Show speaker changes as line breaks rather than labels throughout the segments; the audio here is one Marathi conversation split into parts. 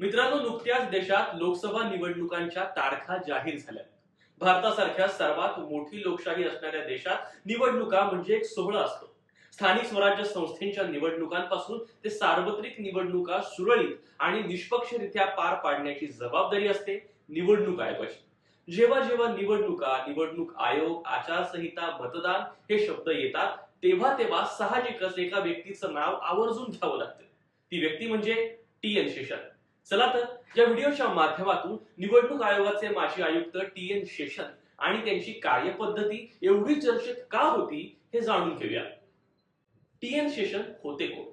मित्रांनो नुकत्याच देशात लोकसभा निवडणुकांच्या तारखा जाहीर झाल्या भारतासारख्या सर्वात मोठी लोकशाही असणाऱ्या देशात निवडणुका म्हणजे एक सोहळा असतो. स्थानिक स्वराज्य संस्थेच्या निवडणुकांपासून ते सार्वत्रिक निवडणुका सुरळीत आणि निष्पक्षरित्या पार पाडण्याची जबाबदारी असते निवडणूक आयोगाची. जेव्हा जेव्हा निवडणुका निवडणूक आयोग आचारसंहिता मतदान हे शब्द येतात तेव्हा तेव्हा साहजिकच एका व्यक्तीचं नाव आवर्जून घ्यावं लागतं. ती व्यक्ती म्हणजे टी एन शेषन. चला तर या व्हिडिओच्या माध्यमातून निवडणूक आयोगाचे माजी आयुक्त टी एन शेषन आणि त्यांची कार्यपद्धती एवढी चर्चेत का होती हे जाणून घेऊया. टी एन शेषन होते कोण?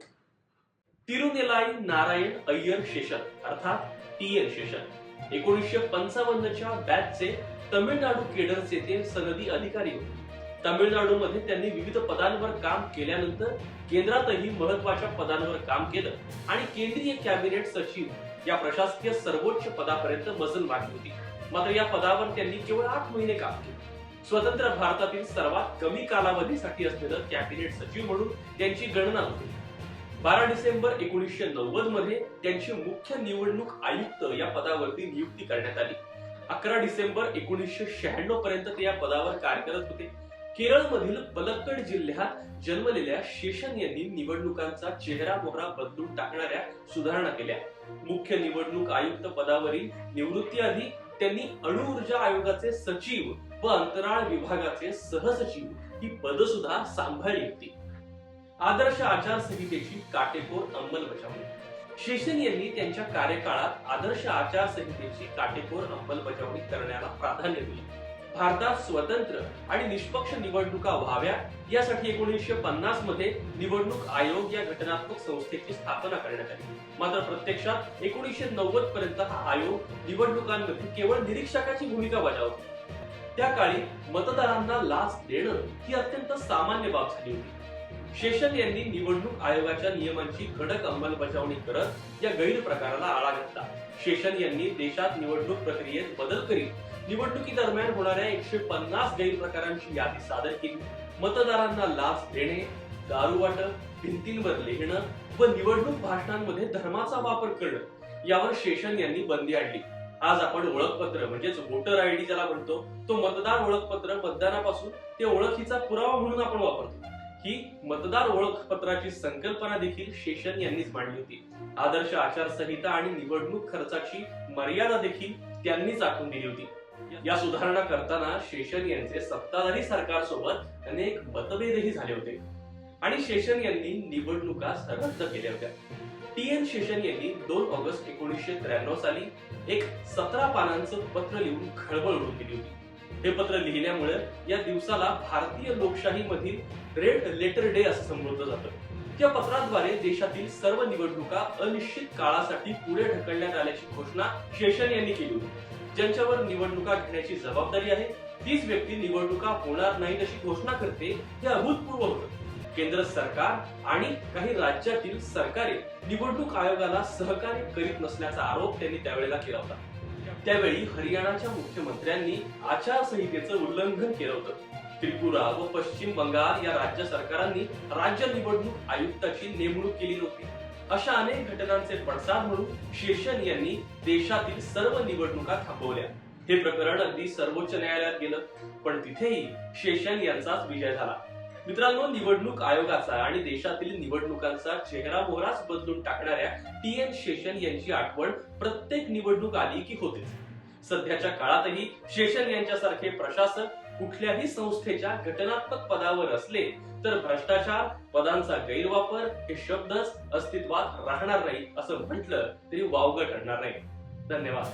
तिरुनेलाई नारायण अय्यर शेषन अर्थात टी एन शेषन. एकोणीसशे पंचावन्नच्या बॅचचे तमिळनाडू केडरचे ते सनदी अधिकारी होते. तमिळनाडूमध्ये त्यांनी विविध पदांवर काम केल्यानंतर केंद्रातही महत्त्वाच्या पदांवर काम केलं. आणि केंद्रीय कॅबिनेट सचिव या प्रशासकीय सर्वोच्च पदापर्यंत मजल मारली होती. मात्र या पदावर त्यांनी केवळ आठ महिने काम केले. स्वतंत्र भारतातील सर्वात कमी कालावधीसाठी असलेलं कॅबिनेट सचिव म्हणून त्यांची गणना होती. बारा डिसेंबर एकोणीसशे नव्वदमध्ये त्यांची मुख्य निवडणूक आयुक्त या पदावरती नियुक्ती करण्यात आली. अकरा डिसेंबर एकोणीसशे शहाण्णव पर्यंत ते या पदावर कार्यरत होते. केरळमधील पलक्कड जिल्ह्यात जन्मलेल्या शेषन यांनी निवडणुकांचा चेहरा मोहरा बदलून टाकणाऱ्या सुधारणा केल्या. मुख्य निवडणूक आयुक्त पदावरील निवृत्तीआधी त्यांनी अणुऊर्जा आयोगाचे सचिव व अंतराळ विभागाचे सहसचिव ही पद सुद्धा सांभाळली होती. आदर्श आचारसंहितेची काटेकोर अंमलबजावणी. शेषन यांनी त्यांच्या कार्यकाळात आदर्श आचारसंहितेची काटेकोर अंमलबजावणी करण्याला प्राधान्य दिले. भारतात स्वतंत्र आणि निष्पक्ष निवडणुका व्हाव्या यासाठी एकोणीसशे पन्नासमध्ये निवडणूक आयोग या घटनात्मक संस्थेची स्थापना करण्यात आली. मात्र प्रत्यक्षात एकोणीसशे नव्वद पर्यंत हा आयोग निवडणुकांमध्ये केवळ निरीक्षकाची भूमिका बजावतो. त्या काळी मतदारांना लाच देणं ही अत्यंत सामान्य बाब झाली होती. शेषन यांनी निवडणूक आयोगाच्या नियमांची कडक अंमलबजावणी करत या गैरप्रकाराला आळा घातला. शेषन यांनी देशात निवडणूक प्रक्रियेत बदल करीत निवडणुकीदरम्यान होणाऱ्या एकशे पन्नास गैरप्रकारांची यादी सादर केली. मतदारांना लाच देणे दारू वाटप भिंतींवर लिहिणं व निवडणूक भाषणांमध्ये धर्माचा वापर करणं यावर शेषन यांनी बंदी आणली. आज आपण ओळखपत्र म्हणजेच वोटर आय डी ज्याला म्हणतो तो मतदार ओळखपत्र मतदानापासून ते ओळखीचा पुरावा म्हणून आपण वापरतो. ही मतदार ओळखपत्राची संकल्पना देखील शेषन यांनीच मांडली होती. आदर्श आचारसंहिता आणि निवडणूक खर्चाची मर्यादा देखील त्यांनीच आखून दिली होती. या सुधारणा करताना शेषन यांचे सत्ताधारी सरकारसोबत अनेक मतभेदही झाले होते. आणि शेषन यांनी निवडणुका रद्द केल्या होत्या. टी. एन. शेषन यांनी दोन ऑगस्ट एकोणीसशे त्र्याण्णव साली एक सतरा पानांचं पत्र लिहून खळबळ उडून दिली होती. हे पत्र लिहिल्यामुळे या दिवसाला भारतीय लोकशाही मधील रेड लेटर डे असं संबोधलं जातं. त्या पत्राद्वारे देशातील सर्व निवडणुका अनिश्चित काळासाठी पुढे ढकलण्यात आल्याची घोषणा शेषन यांनी केली होती. ज्यांच्यावर निवडणुका घेण्याची जबाबदारी आहे तीच व्यक्ती निवडणुका होणार नाहीत अशी घोषणा करते हे अभूतपूर्व होतं. केंद्र सरकार आणि काही राज्यातील सरकारे निवडणूक आयोगाला सहकार्य करीत नसल्याचा आरोप त्यांनी त्यावेळेला केला होता. त्यावेळी हरियाणाच्या मुख्यमंत्र्यांनी आचारसंहितेचं उल्लंघन केलं होतं. त्रिपुरा व पश्चिम बंगाल या राज्य सरकारांनी राज्य निवडणूक आयुक्ताची नेमणूक केली नव्हती अशा अनेक घटनांचे पडसाद म्हणून शेषन यांनी देशातील सर्व निवडणुका थांबवल्या. हे प्रकरण अगदी सर्वोच्च न्यायालयात गेलं. पण तिथेही शेषन यांचाच विजय झाला. मित्रांनो निवडणूक आयोगाचा आणि देशातील निवडणुकांचा चेहरा मोहराच बदलून टाकणाऱ्या टी एन शेषन यांची आठवण प्रत्येक निवडणूक आली की होते. सध्याच्या काळातही शेषन यांच्यासारखे प्रशासक कुठल्याही संस्थेच्या घटनात्मक पदावर असले तर भ्रष्टाचार पदांचा गैरवापर हे शब्दच अस्तित्वात राहणार नाही असं म्हटलं तरी वावग ठरणार नाही. धन्यवाद.